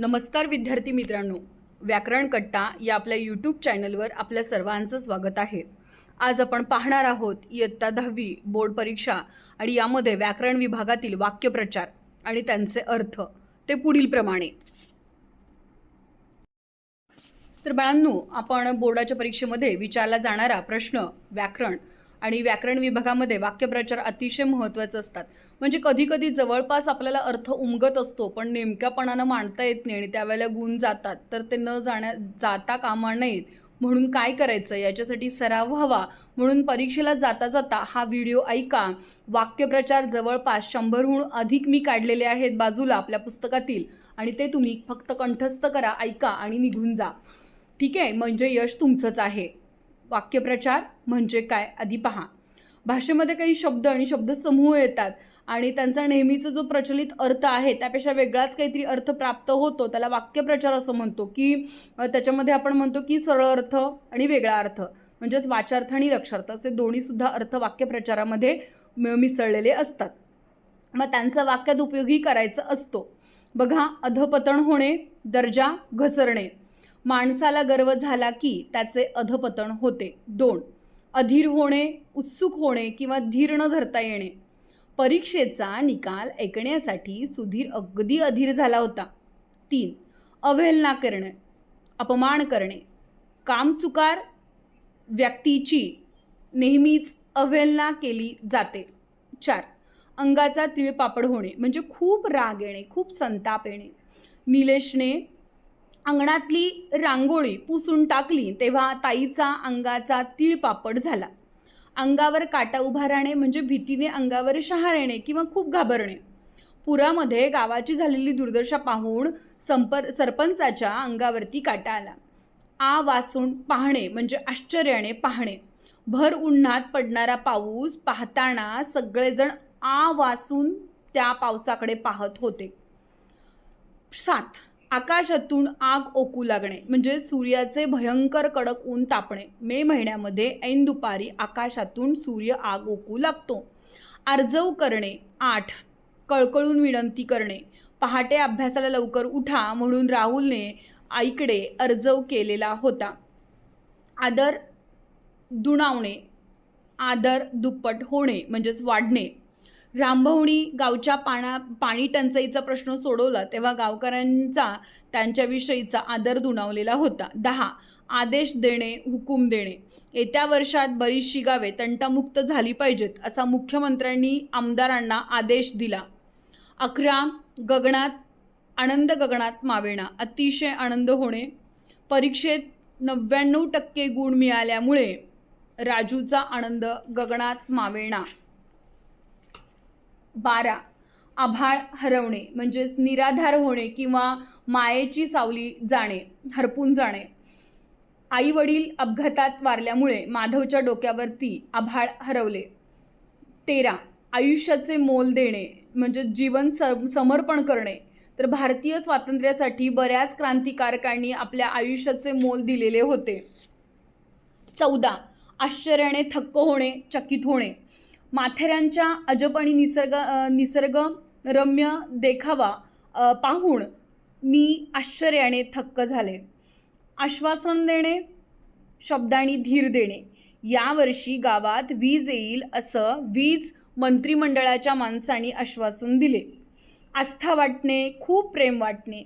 नमस्कार विद्यार्थी मित्रांनो. व्याकरण कट्टा या आपल्या यूट्यूब चॅनलवर आपल्या सर्वांचं स्वागत आहे. आज आपण पाहणार आहोत इयत्ता दहावी बोर्ड परीक्षा आणि यामध्ये व्याकरण विभागातील वाक्यप्रचार आणि त्यांचे अर्थ. ते पुढीलप्रमाणे तर बाळांनो आपण बोर्डाच्या परीक्षेमध्ये विचारला जाणारा प्रश्न व्याकरण आणि व्याकरण विभागामध्ये वाक्यप्रचार अतिशय महत्त्वाचे असतात. म्हणजे कधीकधी जवळपास आपल्याला अर्थ उमगत असतो पण नेमक्यापणानं मांडता येत नाही आणि त्यावेळेला गुण जातात. तर ते न जाण्या जाता कामा नयेत. म्हणून काय करायचं? याच्यासाठी सराव व्हावा. म्हणून परीक्षेला जाता जाता हा व्हिडिओ ऐका. वाक्यप्रचार जवळपास शंभरहून अधिक मी काढलेले आहेत बाजूला आपल्या पुस्तकातील. आणि ते तुम्ही फक्त कंठस्थ करा ऐका आणि निघून जा. ठीक आहे? म्हणजे यश तुमचंच आहे. वाक्यप्रचार म्हणजे काय? आधी पहा. भाषेमध्ये काही शब्द आणि शब्दसमूह येतात आणि त्यांचा नेहमीचा जो प्रचलित अर्थ आहे त्यापेक्षा वेगळाच काहीतरी अर्थ प्राप्त होतो. त्याला वाक्यप्रचार असं म्हणतो की त्याच्यामध्ये आपण म्हणतो की सरळ अर्थ आणि वेगळा अर्थ. म्हणजेच वाचार्थ आणि लक्षार्थ असे दोन्हीसुद्धा अर्थ वाक्यप्रचारामध्ये म- मिसळलेले असतात. मग त्यांचा वाक्यात उपयोगी करायचं असतो. बघा अधपतन होणे दर्जा घसरणे. माणसाला गर्व झाला की त्याचे अधपतन होते. दोन अधीर होणे उत्सुक होणे किंवा धीर न धरता येणे. परीक्षेचा निकाल ऐकण्यासाठी सुधीर अगदी अधीर झाला होता. तीन अवहेलना करणे अपमान करणे. कामचुकार व्यक्तीची नेहमीच अवहेलना केली जाते. चार अंगाचा तिळपापड होणे म्हणजे खूप राग येणे खूप संताप येणे. निलेशने अंगणातली रांगोळी पुसून टाकली तेव्हा ताईचा अंगाचा तीळपापड झाला. अंगावर काटा उभा राहणे म्हणजे भीतीने अंगावर शहा येणे किंवा खूप घाबरणे. पुरामध्ये गावाची झालेली दुर्दशा पाहून संपर सरपंचाच्या अंगावरती काटा आला. आ वासून पाहणे म्हणजे आश्चर्याने पाहणे. भर उन्हात पडणारा पाऊस पाहताना सगळेजण आ वासून त्या पावसाकडे पाहत होते. सात आकाशातून आग ओकू लागणे म्हणजे सूर्याचे भयंकर कडक ऊन तापणे. मे महिन्यामध्ये ऐन दुपारी आकाशातून सूर्य आग ओकू लागतो. आर्जव करणे. आठ. कळकळून विनंती करणे. पहाटे अभ्यासाला लवकर उठा म्हणून राहुलने आईकडे अर्जव केलेला होता. आदर दुणावणे. आदर दुप्पट होणे म्हणजेच वाढणे. रामभवणी गावच्या पाणा पाणी टंचाईचा प्रश्न सोडवला तेव्हा गावकऱ्यांचा त्यांच्याविषयीचा आदर दुणावलेला होता. दहा. आदेश देणे हुकूम देणे. येत्या वर्षात बरीचशी गावे तंटामुक्त झाली पाहिजेत असा मुख्यमंत्र्यांनी आमदारांना आदेश दिला. अकरा. गगनात आनंद गगनात मावेणा अतिशय आनंद होणे. परीक्षेत नव्याण्णव टक्के गुण मिळाल्यामुळे राजूचा आनंद गगनात मावेणा बारा. आभाळ हरवणे म्हणजेच निराधार होणे किंवा मायेची सावली जाणे हरपून जाणे. आई वडील अपघातात वारल्यामुळे माधवच्या डोक्यावरती आभाळ हरवले. तेरा. आयुष्याचे मोल देणे म्हणजे जीवन सम समर्पण करणे. तर भारतीय स्वातंत्र्यासाठी बऱ्याच क्रांतिकारकांनी आपल्या आयुष्याचे मोल दिलेले होते. चौदा. आश्चर्याने थक्क होणे चकित होणे. माथेऱ्यांच्या अजब आणि निसर्ग निसर्ग रम्य देखावा पाहून मी आश्चर्याने थक्क झाले. आश्वासन देणे शब्दांनी धीर देणे यावर्षी गावात वीज येईल असं वीज मंत्रिमंडळाच्या माणसांनी आश्वासन दिले. आस्था वाटणे खूप प्रेम वाटणे.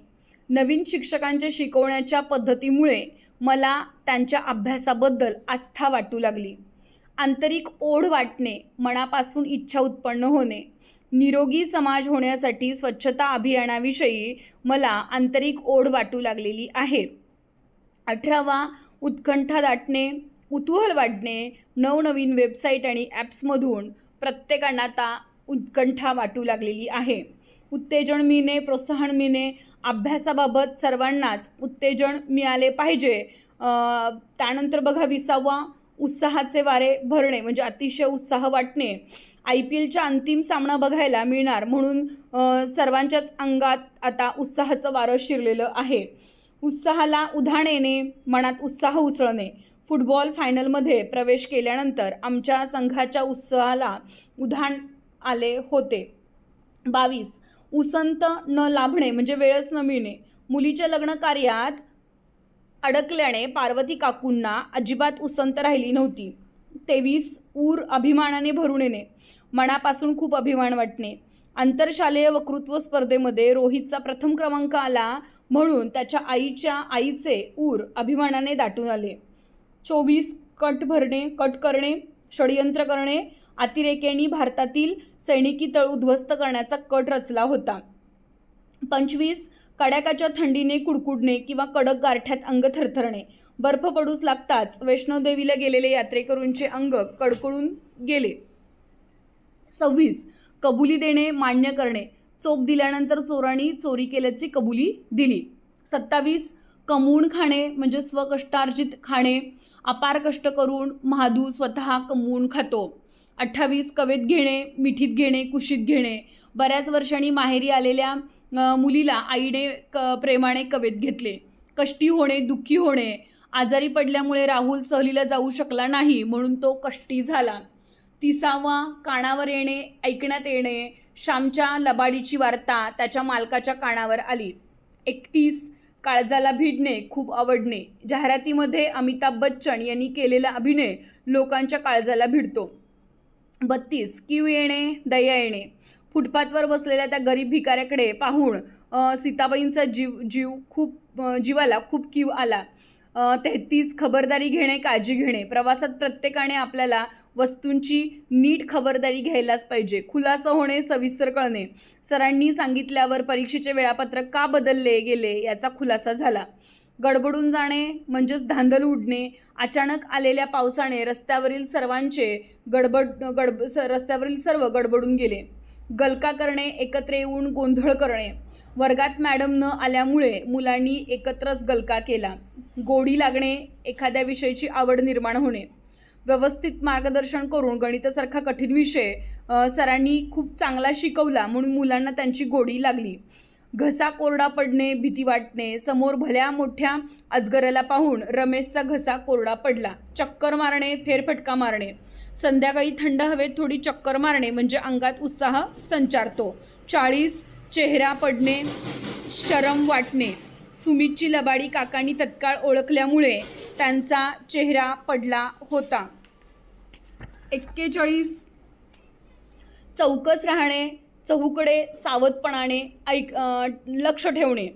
नवीन शिक्षकांच्या शिकवण्याच्या पद्धतीमुळे मला त्यांच्या अभ्यासाबद्दल आस्था वाटू लागली. आंतरिक ओढ वाटणे मनापासून इच्छा उत्पन्न होणे. निरोगी समाज होण्यासाठी स्वच्छता अभियानाविषयी मला आंतरिक ओढ वाटू लागलेली आहे. अठरावा उत्कंठा दाटणे कुतूहल वाढणे नवनवीन वेबसाईट आणि ॲप्समधून प्रत्येकांना आता उत्कंठा वाटू लागलेली आहे. उत्तेजन मिळणे प्रोत्साहन मिळणे अभ्यासाबाबत सर्वांनाच उत्तेजन मिळाले पाहिजे. त्यानंतर बघा विसावा उत्साहाचे वारे भरणे म्हणजे अतिशय उत्साह वाटणे आय पी एलच्या अंतिम सामना बघायला मिळणार. म्हणून सर्वांच्याच अंगात आता उत्साहाचं वारं शिरलेलं आहे. उत्साहाला उधाण येणे मनात उत्साह उसळणे. फुटबॉल फायनलमध्ये प्रवेश केल्यानंतर आमच्या संघाच्या उत्साहाला उधाण आले होते. बावीस. उसंत न लाभणे म्हणजे वेळच न मिळणे. मुलीच्या लग्न कार्यात अडकल्याने पार्वती काकूंना अजिबात उसंत राहिली नव्हती. तेवीस ऊर अभिमानाने भरून येणे मनापासून खूप अभिमान वाटणे. आंतरशालेय वक्तृत्व स्पर्धेमध्ये रोहितचा प्रथम क्रमांक आला म्हणून त्याच्या आईच्या आईचे ऊर अभिमानाने दाटून आले. चोवीस कट भरणे कट करणे षडयंत्र करणे अतिरेक्यांनी भारतातील सैनिकी तळ उद्ध्वस्त करण्याचा कट रचला होता. पंचवीस कडाक्याच्या थंडीने कुडकुडणे किंवा कडक गारठ्यात अंग थरथरणे. बर्फ पडूस लागताच वैष्णोदेवीला गेलेले यात्रेकरूंचे अंग कडकडून गेले. सव्वीस. कबुली देणे मान्य करणे. चोप दिल्यानंतर चोरांनी चोरी केल्याची कबुली दिली. सत्तावीस. कमवून खाणे म्हणजे स्वकष्टार्जित खाणे. अपार कष्ट करून महादू स्वतः कमवून खातो. अठ्ठावीस कवेत घेणे मिठीत घेणे कुशीत घेणे. बऱ्याच वर्षांनी माहेरी आलेल्या मुलीला आईने क प्रेमाने कवेत घेतले. कष्टी होणे दुःखी होणे. आजारी पडल्यामुळे राहुल सहलीला जाऊ शकला नाही म्हणून तो कष्टी झाला. तिसावा कानावर येणे ऐकण्यात येणे. श्यामच्या लबाडीची वार्ता त्याच्या मालकाच्या कानावर आली. एकतीस काळजाला भिडणे खूप आवडणे. जाहिरातीमध्ये अमिताभ बच्चन यांनी केलेला अभिनय लोकांच्या काळजाला भिडतो. बत्तीस किव येणे दया येणे. फुटपाथवर बसलेल्या त्या गरीब भिकाऱ्याकडे पाहून सीताबाईंचा जीव जीव खूप जीवाला खूप किव आला. तेहतीस खबरदारी घेणे काळजी घेणे. प्रवासात प्रत्येकाने आपल्याला वस्तूंची नीट खबरदारी घ्यायलाच पाहिजे. खुलासा होणे सविस्तर कळणे. सरांनी सांगितल्यावर परीक्षेचे वेळापत्रक का बदलले गेले याचा खुलासा झाला. गडबडून जाणे म्हणजेच धांदल उडणे अचानक आलेल्या पावसाने रस्त्यावरील सर्वांचे गडबड गडब स- रस्त्यावरील सर्व गडबडून गेले. गलका करणे एकत्र येऊन गोंधळ करणे. वर्गात मॅडम न आल्यामुळे मुलांनी एकत्रच गलका केला. गोडी लागणे एखाद्या विषयाची आवड निर्माण होणे. व्यवस्थित मार्गदर्शन करून गणितासारखा कठीण विषय सरांनी खूप चांगला शिकवला म्हणून मुलांना त्यांची गोडी लागली. घसा कोरडा पडणे भीती वाटणे समोर भल्या मोठ्या अजगराला पाहून रमेशचा घसा कोरडा पडला. चक्कर मारणे फेरफटका मारणे. संध्याकाळी थंड हवेत थोडी चक्कर मारणे म्हणजे अंगात उत्साह संचारतो. चाळीस चेहरा पडणे शरम वाटणे. सुमितची लबाडी काकांनी तत्काळ ओळखल्यामुळे त्यांचा चेहरा पडला होता. एक्केचाळीस चौकस राहणे चहूकडे सावधपणाने ऐक लक्ष ठेवणे.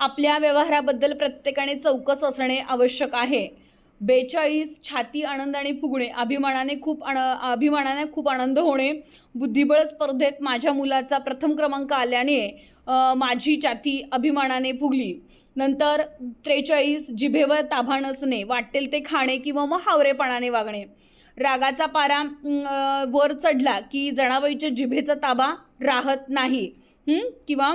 आपल्या व्यवहाराबद्दल प्रत्येकाने चौकस असणे आवश्यक आहे. बेचाळीस छाती आनंदाने फुगणे अभिमानाने खूप आण अभिमानाने खूप आनंद होणे. बुद्धिबळ स्पर्धेत माझ्या मुलाचा प्रथम क्रमांक आल्याने माझी छाती अभिमानाने फुगली. नंतर त्रेचाळीस जिभेवर ताभा नसणे वाटेल ते खाणे किंवा मग हावरेपणाने वागणे. रागाचा पारा वर चढला की जणाबाईच्या जिभेचा ताबा राहत नाही. किंवा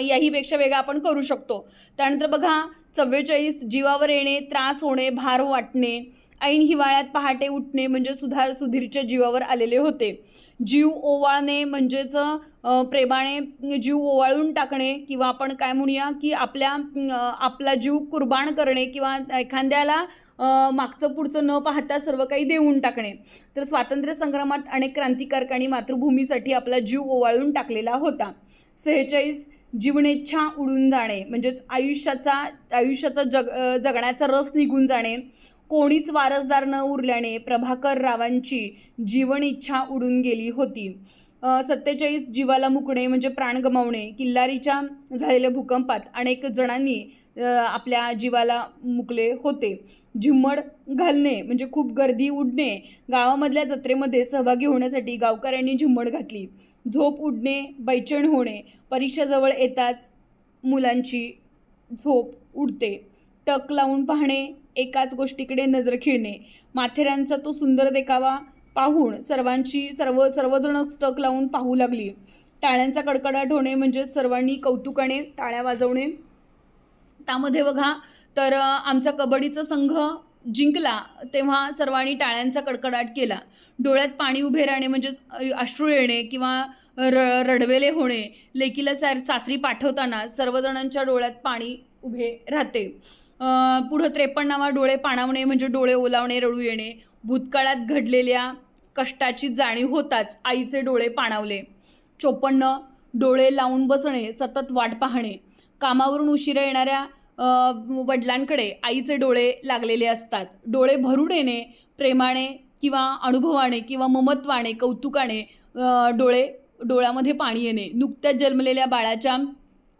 याहीपेक्षा वेगळा आपण करू शकतो. त्यानंतर बघा चव्वेचाळीस जीवावर येणे त्रास होणे भार वाटणे ऐन हिवाळ्यात पहाटे उठणे म्हणजे सुधार सुधीरच्या जीवावर आलेले होते. जीव ओवाळणे म्हणजेच प्रेमाने जीव ओवाळून टाकणे किंवा आपण काय म्हणूया की आपल्या आपला जीव कुर्बान करणे किंवा एखाद्याला मागचं पुढचं न पाहता सर्व काही देऊन टाकणे. तर स्वातंत्र्य संग्रामात अनेक क्रांतिकारकांनी मातृभूमीसाठी आपला जीव ओवाळून टाकलेला होता. सेहेचाळीस जीवनेच्छा उडून जाणे म्हणजेच आयुष्याचा आयुष्याचा जग जगण्याचा रस निघून जाणे. कोणीच वारसदार न उरल्याने प्रभाकर रावांची जीवन इच्छा उडून गेली होती. सत्तेचाळीस जीवाला मुकणे म्हणजे प्राण गमावणे किल्लारीच्या झालेल्या भूकंपात अनेक जणांनी आपल्या जीवाला मुकले होते. झिम्मड घालणे म्हणजे खूप गर्दी उडणे गावामधल्या जत्रेमध्ये सहभागी होण्यासाठी गावकऱ्यांनी झिम्मड घातली. झोप उडणे बैचण होणे परीक्षाजवळ येताच मुलांची झोप उडते. टक लावून पाहणे एकाच गोष्टीकडे नजर खिळणे. माथेरांचा तो सुंदर देखावा पाहून सर्वांची सर्व सर्वजणच टक लावून पाहू लागली. टाळ्यांचा कडकडाट होणे म्हणजे सर्वांनी कौतुकाने टाळ्या वाजवणे. त्यामध्ये बघा तर आमचा कबड्डीचा संघ जिंकला तेव्हा सर्वांनी टाळ्यांचा कडकडाट केला. डोळ्यात पाणी उभे राहणे म्हणजेच अश्रू येणे किंवा र रडवेले होणे. लेकीला सॅर सासरी पाठवताना सर्वजणांच्या डोळ्यात पाणी उभे राहते. पुढं त्रेपन्नावा डोळे पाणावणे म्हणजे डोळे ओलावणे रडू येणे. भूतकाळात घडलेल्या कष्टाची जाणीव होताच आईचे डोळे पाणावले. चोपन्न डोळे लावून बसणे सतत वाट पाहणे. कामावरून उशिरा येणाऱ्या वडिलांकडे आईचे डोळे लागलेले असतात. डोळे भरून येणे प्रेमाने किंवा अनुभवाने किंवा ममत्वाने कौतुकाने डोळे डोळ्यामध्ये पाणी येणे. नुकत्याच जन्मलेल्या बाळाच्या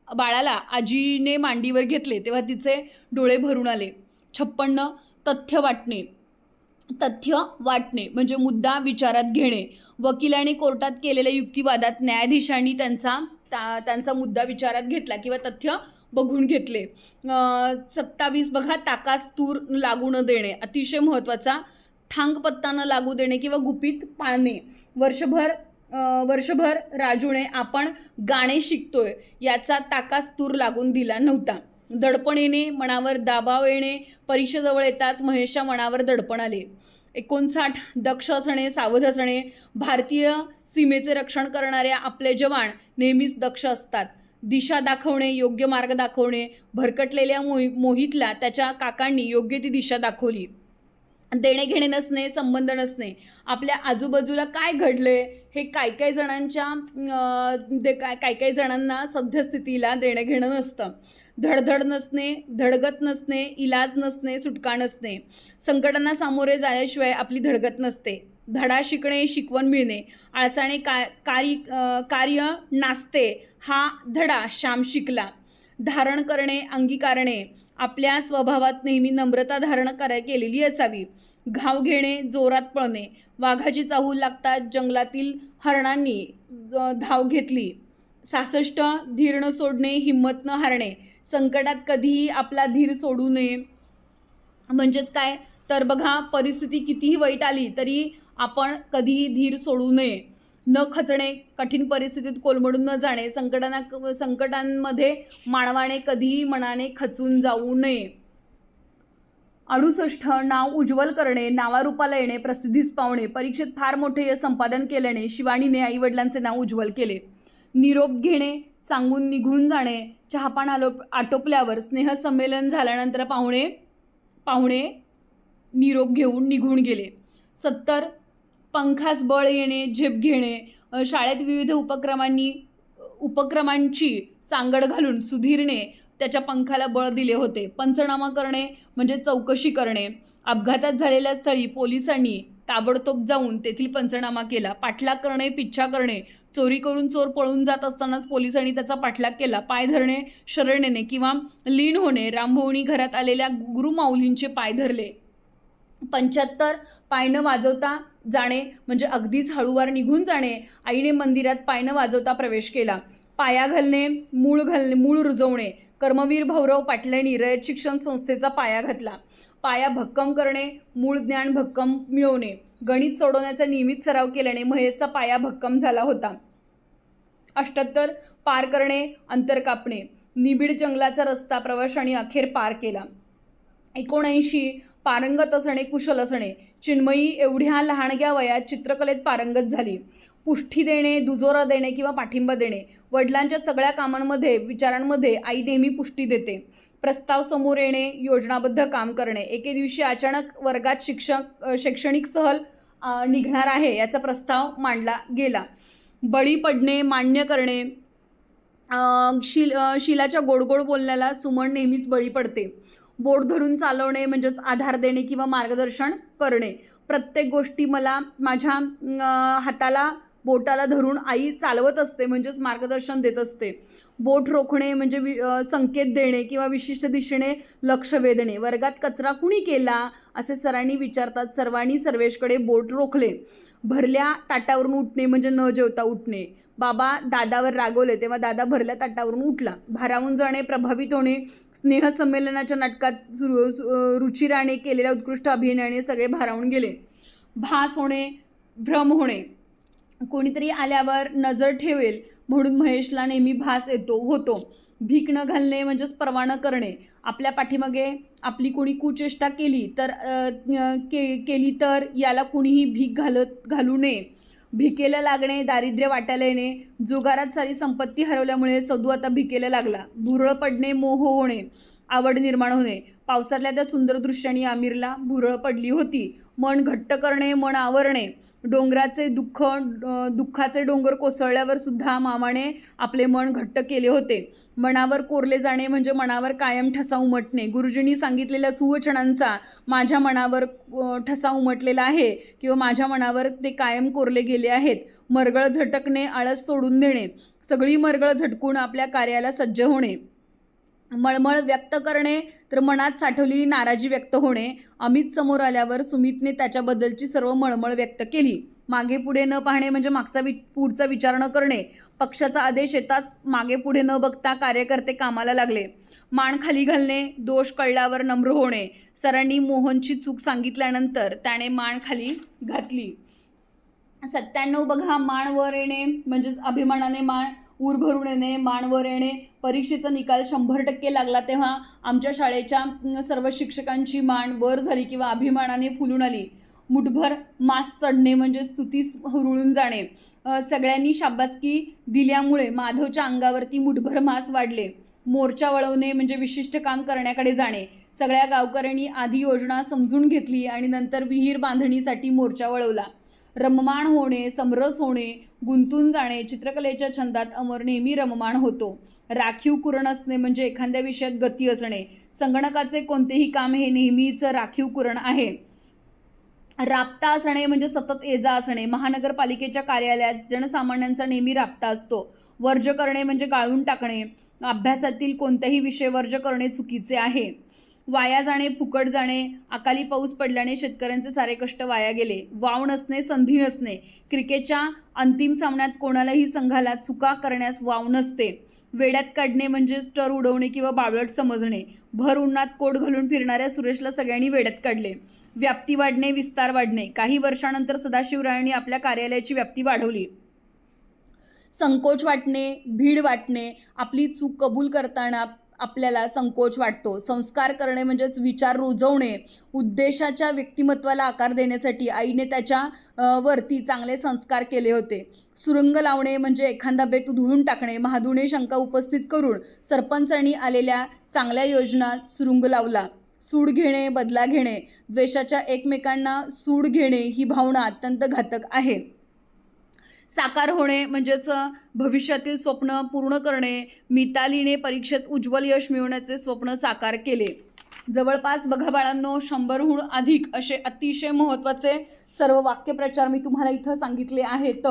बाळाला आजीने मांडीवर घेतले तेव्हा तिचे डोळे भरून आले. छप्पन्न तथ्य वाटणे. तथ्य वाटणे म्हणजे मुद्दा विचारात घेणे. वकिलाने कोर्टात केलेल्या युक्तिवादात न्यायाधीशांनी त्यांचा ता त्यांचा मुद्दा विचारात घेतला किंवा तथ्य बघून घेतले. सत्तावीस बघा ताकास तूर लागू न देणे. अतिशय महत्त्वाचा थांग पत्ता न लागू देणे किंवा गुपित पाळणे. वर्षभर वर्षभर राजूने आपण गाणे शिकतोय याचा ताकास तूर लागून दिला नव्हता. दडपण येणे मनावर दाबाव येणे परीक्षेजवळ येताच महेशच्या मनावर दडपण आले. एकोणसाठ दक्ष असणे सावध असणे भारतीय सीमेचे रक्षण करणारे आपले जवान नेहमीच दक्ष असतात. दिशा दाखवणे योग्य मार्ग दाखवणे भरकटलेल्या मोहि मोहितला त्याच्या काकांनी योग्य ती दिशा दाखवली. देणे घेणे नसणे संबंध नसणे. आपल्या आजूबाजूला काय घडले हे काय काय जणांच्या दे काय काय काही जणांना सद्यस्थितीला देणं घेणं नसतं. धडधड नसणे धडगत नसणे इलाज नसणे सुटका नसणे. संकटांना सामोरे जाण्याशिवाय आपली धडगत नसते. धडा शिकणे शिकवण मिळणे. आळसाने का कार्य कार्य नाचते हा धडा श्याम शिकला. धारण करणे अंगीकारणे आपल्या स्वभावात नेहमी नम्रता धारण करा केलेली असावी. घाव घेणे जोरात पळणे वाघाची चाहूल लागतात जंगलातील हरणांनी धाव घेतली. सासष्ट धीर न सोडणे हिंमत न हारणे. संकटात कधीही आपला धीर सोडू नये. म्हणजेच काय? तर बघा परिस्थिती कितीही वाईट आली तरी आपण कधीही धीर सोडू नये. न खचणे कठीण परिस्थितीत कोलमडून न जाणे संकटांना संकटांमध्ये मानवाने कधीही मनाने खचून जाऊ नये. अडुसष्ट नाव उज्ज्वल करणे नावारूपाला येणे प्रसिद्धीस पावणे परीक्षेत फार मोठे यश संपादन केल्याने शिवानीने आईवडिलांचे नाव उज्ज्वल केले. निरोप घेणे सांगून निघून जाणे चहापान आलो आटोपल्यावर स्नेहसंमेलन झाल्यानंतर पाहुणे पाहुणे निरोप घेऊन निघून गेले. सत्तर पंखास बळ येणे झेप घेणे शाळेत विविध उपक्रमांनी उपक्रमांची सांगड घालून सुधीरने त्याच्या पंखाला बळ दिले होते. पंचनामा करणे म्हणजे चौकशी करणे. अपघातात झालेल्या स्थळी पोलिसांनी ताबडतोब जाऊन तेथील पंचनामा केला. पाठलाग करणे पिच्छा करणे चोरी करून चोर पळून जात असतानाच पोलिसांनी त्याचा पाठलाग केला. पाय धरणे शरण येणे किंवा लीन होणे रामभोवणी घरात आलेल्या गुरुमाऊलींचे पाय धरले. पंच्याहत्तर पायनं वाजवता जाणे म्हणजे अगदीच हळूवार निघून जाणे आईने मंदिरात पायनं वाजवता प्रवेश केला. पाया घालणे मूळ घालणे मूळ रुजवणे कर्मवीर भाऊराव पाटलांनी रयत शिक्षण संस्थेचा पाया घातला. पाया भक्कम करणे मूळ ज्ञान भक्कम मिळवणे गणित सोडवण्याचा नियमित सराव केल्याने महेशचा पाया भक्कम झाला होता. अष्ट्याहत्तर पार करणे अंतर कापणे निबिड जंगलाचा रस्ता प्रवाशाने अखेर पार केला. एकोणऐंशी पारंगत असणे कुशल असणे. चिन्मयी एवढ्या लहानग्या वयात चित्रकलेत पारंगत झाली. पुष्टी देणे दुजोरा देणे किंवा पाठिंबा देणे वडिलांच्या सगळ्या कामांमध्ये विचारांमध्ये आई नेहमी पुष्टी देते. प्रस्ताव समोर येणे योजनाबद्ध काम करणे. एके दिवशी अचानक वर्गात शिक्षक शैक्षणिक सहल निघणार आहे याचा प्रस्ताव मांडला गेला. बळी पडणे मान्य करणे शिल शिलाच्या गोड गोड बोलण्याला सुमन नेहमीच बळी पडते. बोट धरून चालवणे म्हणजेच आधार देणे किंवा मार्गदर्शन करणे. प्रत्येक गोष्टी मला माझ्या हाताला बोटाला धरून आई चालवत असते म्हणजेच मार्गदर्शन देत असते. बोट रोखणे म्हणजे वि संकेत देणे किंवा विशिष्ट दिशेने लक्ष वेधणे. वर्गात कचरा कुणी केला? असे सरांनी विचारतात. सर्वांनी सर्वेशकडे बोट रोखले. भरल्या ताटावरून उठणे म्हणजे न जेवता उठणे. बाबा दादावर रागवले तेव्हा दादा भरल्या ताटावरून उठला. भारावून जाणे प्रभावित होणे स्नेहसंमेलनाच्या नाटकात सुरू सु- रुचिराने केलेल्या उत्कृष्ट अभिनयाने सगळे भारावून गेले. भास होणे भ्रम होणे. कोणीतरी आल्यावर नजर ठेवेल म्हणून महेशला नेहमी भास येतो होतो. भीक न घालणे म्हणजेच परवाना करणे. आपल्या पाठीमागे आपली कोणी कुचेष्टा केली तर के केली तर याला कुणीही भीक घालत घालू नये. भिकेला लागणे दारिद्र्य वाटायला येणे जुगारात सारी संपत्ती हरवल्यामुळे सदू आता भिकेला लागला. भुरळ पडणे मोह होणे आवड निर्माण होणे. पावसातल्या त्या सुंदर दृश्याने आमिरला भुरळ पडली होती. मन घट्ट करणे मन आवरणे. डोंगराचे दुःख दुःखाचे डोंगर कोसळल्यावर सुद्धा मामाने आपले मन घट्ट केले होते. मनावर कोरले जाणे म्हणजे मनावर कायम ठसा उमटणे. गुरुजींनी सांगितलेल्या सुवचनांचा माझ्या मनावर ठसा उमटलेला आहे किंवा माझ्या मनावर ते कायम कोरले गेले आहेत. मरगळ झटकणे आळस सोडून देणे. सगळी मरगळ झटकून आपल्या कार्याला सज्ज होणे. मळमळ व्यक्त करणे तर मनात साठवलेली नाराजी व्यक्त होणे अमित समोर आल्यावर सुमितने त्याच्याबद्दलची सर्व मळमळ व्यक्त केली. मागे पुढे न पाहणे म्हणजे मागचा वि पुढचा विचार न करणे. पक्षाचा आदेश येताच मागे पुढे न बघता कार्यकर्ते कामाला लागले. मान खाली घालणे दोष कळल्यावर नम्र होणे. सरांनी मोहनची चूक सांगितल्यानंतर त्याने मान खाली घातली. सत्त्याण्णव बघा मान वर येणे म्हणजेच अभिमानाने माण ऊर भरून येणे मान वर येणे परीक्षेचा निकाल शंभर टक्के लागला तेव्हा आमच्या शाळेच्या सर्व शिक्षकांची मान वर झाली किंवा अभिमानाने फुलून आली. मुठभर मास चढणे म्हणजे स्तुतीस हुरळून जाणे. सगळ्यांनी शाबासकी दिल्यामुळे माधवच्या अंगावरती मुठभर मास वाढले. मोर्चा वळवणे म्हणजे विशिष्ट काम करण्याकडे जाणे. सगळ्या गावकऱ्यांनी आधी योजना समजून घेतली आणि नंतर विहीर बांधणीसाठी मोर्चा वळवला. रममाण होणे समरस होणे गुंतून जाणे चित्रकलेच्या छंदात अमर नेहमी रममाण होतो. राखीव कुरण असणे म्हणजे एखाद्या विषयात गती असणे. संगणकाचे कोणतेही काम हे नेहमीच राखीव कुरण आहे. राबता असणे म्हणजे सतत ये जा असणे. महानगरपालिकेच्या कार्यालयात जनसामान्यांचा नेहमी राबता असतो. वर्ज करणे म्हणजे गाळून टाकणे. अभ्यासातील कोणत्याही विषय वर्ज करणे चुकीचे आहे. वाया जाणे फुकट जाणे अकाली पाऊस पडल्याने शेतकऱ्यांचे सारे कष्ट वाया गेले. वाव नसणे संधी नसणे. क्रिकेटच्या अंतिम सामन्यात कोणालाही संघाला चुका करण्यास वाव नसते. वेड्यात काढणे म्हणजे स्टर उडवणे किंवा बावळट समजणे. भर उन्हात कोट घालून फिरणाऱ्या सुरेशला सगळ्यांनी वेड्यात काढले. व्याप्ती वाढणे विस्तार वाढणे. काही वर्षानंतर सदाशिवरायांनी आपल्या कार्यालयाची व्याप्ती वाढवली. संकोच वाटणे भीड वाटणे आपली चूक कबूल करताना आपल्याला संकोच वाटतो. संस्कार करणे म्हणजेच विचार रुजवणे उद्देशाच्या व्यक्तिमत्वाला आकार देण्यासाठी आईने त्याच्या वरती चांगले संस्कार केले होते. सुरुंग लावणे म्हणजे एखादा बेत धुळून टाकणे महादुने शंका उपस्थित करून सरपंचांनी आलेल्या चांगल्या योजना सुरुंग लावला. सूड घेणे बदला घेणे द्वेषाच्या एकमेकांना सूड घेणे ही भावना अत्यंत घातक आहे. साकार होणे म्हणजेच भविष्यातील स्वप्न पूर्ण करणे मितालीने परीक्षेत उज्ज्वल यश मिळवण्याचे स्वप्न साकार केले. जवळपास बघा बाळांनो शंभरहून अधिक असे अतिशय महत्त्वाचे सर्व वाक्यप्रचार मी तुम्हाला इथं सांगितले आहेत.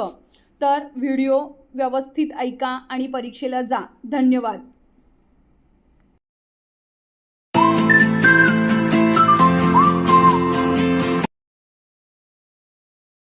तर व्हिडिओ व्यवस्थित ऐका आणि परीक्षेला जा. धन्यवाद.